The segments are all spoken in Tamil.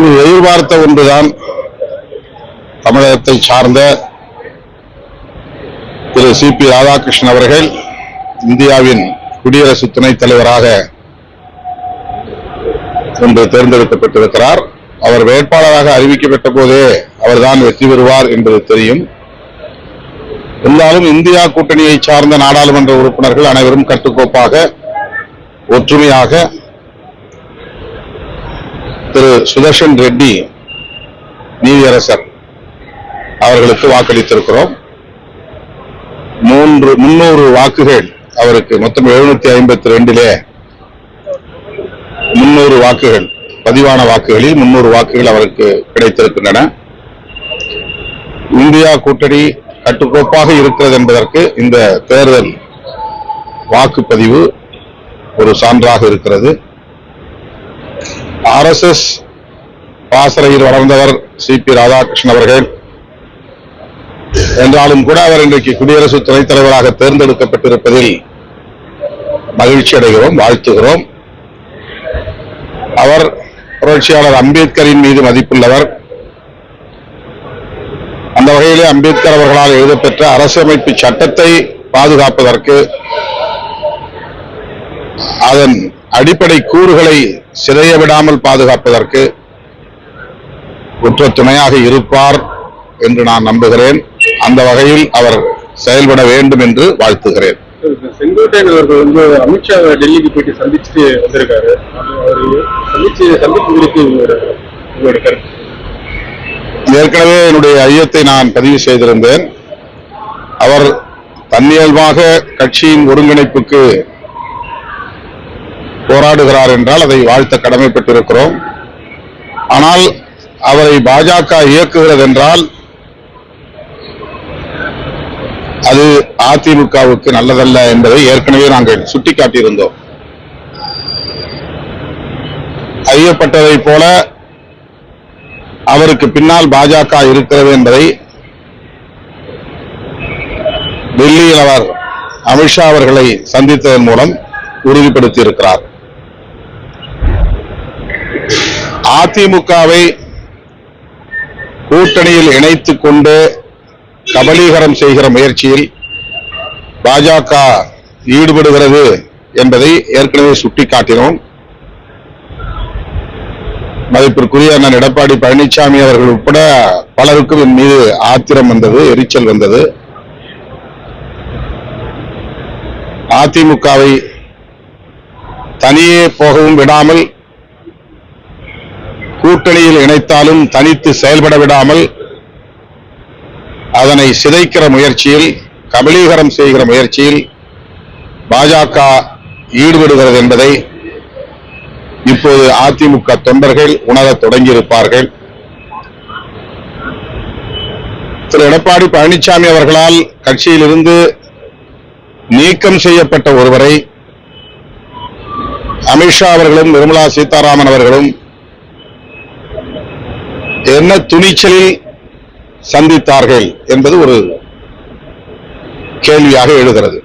எதிர்பார்த்த ஒன்றுதான் தமிழகத்தை சார்ந்த திரு சி பி ராதாகிருஷ்ணன் அவர்கள் இந்தியாவின் குடியரசு துணைத் தலைவராக இன்று தேர்ந்தெடுக்கப்பட்டிருக்கிறார். அவர் வேட்பாளராக அறிவிக்கப்பட்ட போதே அவர்தான் வெற்றி பெறுவார் என்பது தெரியும். இருந்தாலும் இந்தியா கூட்டணியை சார்ந்த நாடாளுமன்ற உறுப்பினர்கள் அனைவரும் கட்டுக்கோப்பாக ஒற்றுமையாக திரு சுதர்ஷன் ரெட்டி நீதியரசர் அவர்களுக்கு வாக்களித்திருக்கிறோம். மூன்று முன்னூறு வாக்குகள் அவருக்கு மொத்தம் எழுநூத்தி ஐம்பத்தி ரெண்டிலே முன்னூறு வாக்குகள் பதிவான வாக்குகளில் முன்னூறு வாக்குகள் அவருக்கு கிடைத்திருக்கின்றன. இந்தியா கூட்டணி கட்டுக்கோப்பாக இருக்கிறது என்பதற்கு இந்த தேர்தல் வாக்குப்பதிவு ஒரு சான்றாக இருக்கிறது. ஆர்எஸ்எஸ் பாசறையில் வளர்ந்தவர் சி பி ராதாகிருஷ்ணன் அவர்கள். என்றாலும் கூட அவர் இன்றைக்கு குடியரசு துணைத் தலைவராக தேர்ந்தெடுக்கப்பட்டிருப்பதில் மகிழ்ச்சி அடைகிறோம் வாழ்த்துகிறோம். அவர் புரட்சியாளர் அம்பேத்கரின் மீது மதிப்புள்ளவர். அந்த வகையிலே அம்பேத்கர் அவர்களால் எழுதப்பெற்ற அரசமைப்பு சட்டத்தை பாதுகாப்பதற்கு அதன் அடிப்படை கூறுகளை சிதைய விடாமல் பாதுகாப்பதற்கு உற்ற துணையாக இருப்பார் என்று நான் நம்புகிறேன். அந்த வகையில் அவர் செயல்பட வேண்டும் என்று வாழ்த்துகிறேன். செங்கோட்டையன் அவர்கள் வந்து அமித்ஷா டெல்லிக்கு போயிட்டு சந்திச்சுட்டு வந்திருக்காரு. அவர் சந்திச்சு சந்திப்பு குறித்து உங்களோட உங்களோட கருத்து. ஏற்கனவே என்னுடைய ஐயத்தை நான் பதிவு செய்திருந்தேன். அவர் தன்னியல்பாக கட்சியின் ஒருங்கிணைப்புக்கு போராடுகிறார் என்றால் அதை வாழ்த்த கடமைப்பட்டிருக்கிறோம். ஆனால் அவரை பாஜக இயக்குகிறது என்றால் அது அதிமுகவுக்கு நல்லதல்ல என்பதை ஏற்கனவே நாங்கள் சுட்டிக்காட்டியிருந்தோம். ஐயப்பட்டதைப் போல அவருக்கு பின்னால் பாஜக இருக்கிறது என்பதை டெல்லியில் அவர் அமித்ஷா அவர்களை சந்தித்ததன் மூலம் உறுதிப்படுத்தியிருக்கிறார். அதிமுகவை கூட்டணியில் இணைத்துக் கொண்டு கபலீகரம் செய்கிற முயற்சியில் பாஜக ஈடுபடுகிறது என்பதை ஏற்கனவே சுட்டிக்காட்டினோம். மதிப்பிற்குரிய அண்ணன் எடப்பாடி பழனிசாமி அவர்கள் உட்பட பலருக்கும் என் மீது ஆத்திரம் வந்தது எரிச்சல் வந்தது. அதிமுகவை தனியே போகவும் விடாமல் கூட்டணியில் இணைத்தாலும் தனித்து செயல்பட விடாமல் அதனை சிதைக்கிற முயற்சியில் கபலீகரம் செய்கிற முயற்சியில் பாஜக ஈடுபடுகிறது என்பதை இப்போது அதிமுக தொண்டர்கள் உணரத் தொடங்கியிருப்பார்கள். திரு எடப்பாடி பழனிசாமி அவர்களால் கட்சியிலிருந்து நீக்கம் செய்யப்பட்ட ஒருவரை அமித்ஷா அவர்களும் நிர்மலா சீதாராமன் அவர்களும் என்ன துணிச்சலில் சந்தித்தார்கள் என்பது ஒரு கேள்வியாக எழுகிறது.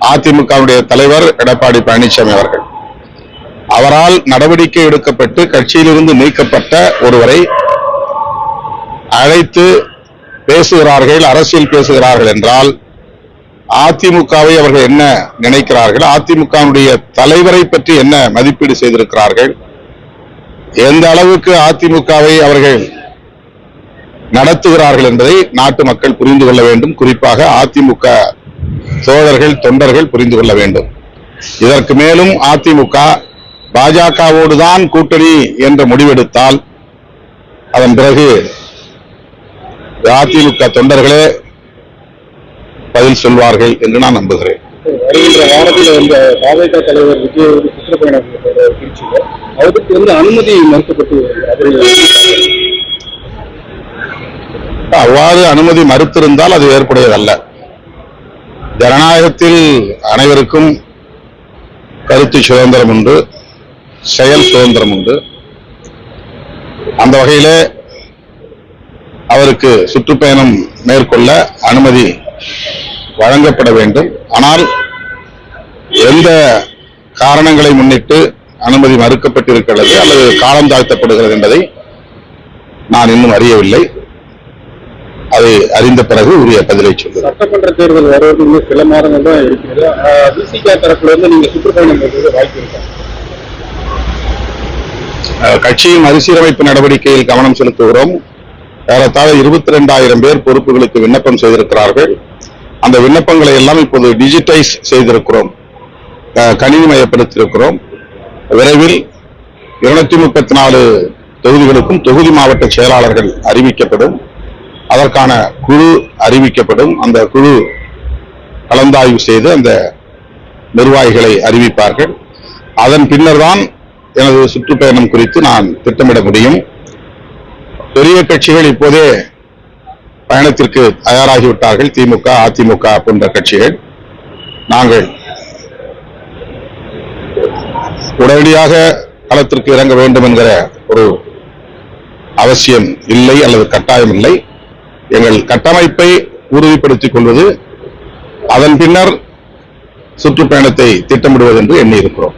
அதிமுகவுடைய தலைவர் எடப்பாடி பழனிசாமி அவர்கள் அவரால் நடவடிக்கை எடுக்கப்பட்டு கட்சியிலிருந்து நீக்கப்பட்ட ஒருவரை அழைத்து பேசுகிறார்கள் அரசியல் பேசுகிறார்கள் என்றால் அதிமுகவை அவர்கள் என்ன நினைக்கிறார்கள் அதிமுகவுடைய தலைவரை பற்றி என்ன மதிப்பீடு செய்திருக்கிறார்கள் எந்த அளவுக்கு அதிமுகவை அவர்கள் நடத்துகிறார்கள் என்பதை நாட்டு மக்கள் புரிந்து கொள்ள வேண்டும். குறிப்பாக அதிமுக தோழர்கள் தொண்டர்கள் புரிந்து கொள்ள வேண்டும். இதற்கு மேலும் அதிமுக பாஜகவோடு தான் கூட்டணி என்ற முடிவெடுத்தால் அதன் பிறகு அதிமுக தொண்டர்களே பதில் சொல்வார்கள் என்று நான் நம்புகிறேன். வருகின்ற வாரத்தில் வந்து பாஜக தலைவர் விஜய் சுற்றுப்பயணம் அவருக்கு வந்து அனுமதி மறுக்கப்பட்டு அவ்வாறு அனுமதி மறுத்திருந்தால் அது ஏற்புடையதல்ல. ஜனநாயகத்தில் அனைவருக்கும் கருத்து சுதந்திரம் உண்டு செயல் சுதந்திரம் உண்டு. அந்த வகையிலே அவருக்கு சுற்றுப்பயணம் மேற்கொள்ள அனுமதி வழங்கப்பட வேண்டும். ஆனால் எந்த காரணங்களை முன்னிட்டு அனுமதி மறுக்கப்பட்டிருக்கிறது அல்லது காலம் தாழ்த்தப்படுகிறது என்பதை நான் இன்னும் அறியவில்லை. அதை அறிந்த பிறகு உரிய பதிலை சொல்லுவேன். சட்டமன்ற தேர்தல் வருவதற்கு சில மாதங்கள் தான் இருக்கிறது. விசிகா தரப்புல இருந்து நீங்க சுற்றுப்பயணம் வாய்ப்பு இருக்கா? கட்சியின் மறுசீரமைப்பு நடவடிக்கையில் கவனம் செலுத்துகிறோம். ஏறத்தாழ இருபத்தி ரெண்டாயிரம் பேர் பொறுப்புகளுக்கு விண்ணப்பம் செய்திருக்கிறார்கள். அந்த விண்ணப்பங்களை எல்லாம் இப்போது டிஜிட்டைஸ் செய்திருக்கிறோம். கணினிமயப்படுத்தியிருக்கிறோம் விரைவில் இருநூத்தி முப்பத்தி நாலு தொகுதிகளுக்கும் தொகுதி மாவட்ட செயலாளர்கள் அறிவிக்கப்படும். அதற்கான குழு அறிவிக்கப்படும். அந்த குழு கலந்தாய்வு செய்து அந்த நிர்வாகிகளை அறிவிப்பார்கள். அதன் பின்னர் தான் எனது சுற்றுப்பயணம் குறித்து நான் திட்டமிட முடியும். பெரிய கட்சிகள் இப்போதே பயணத்திற்கு தயாராகிவிட்டார்கள். திமுக அதிமுக போன்ற கட்சிகள். நாங்கள் உடனடியாக களத்திற்கு இறங்க வேண்டும் என்கிற ஒரு அவசியம் இல்லை அல்லது கட்டாயம் இல்லை. எங்கள் கட்டமைப்பை உறுதிப்படுத்திக் கொள்வது அதன் பின்னர் சுற்றுப்பயணத்தை திட்டமிடுவது என்று எண்ணியிருக்கிறோம்.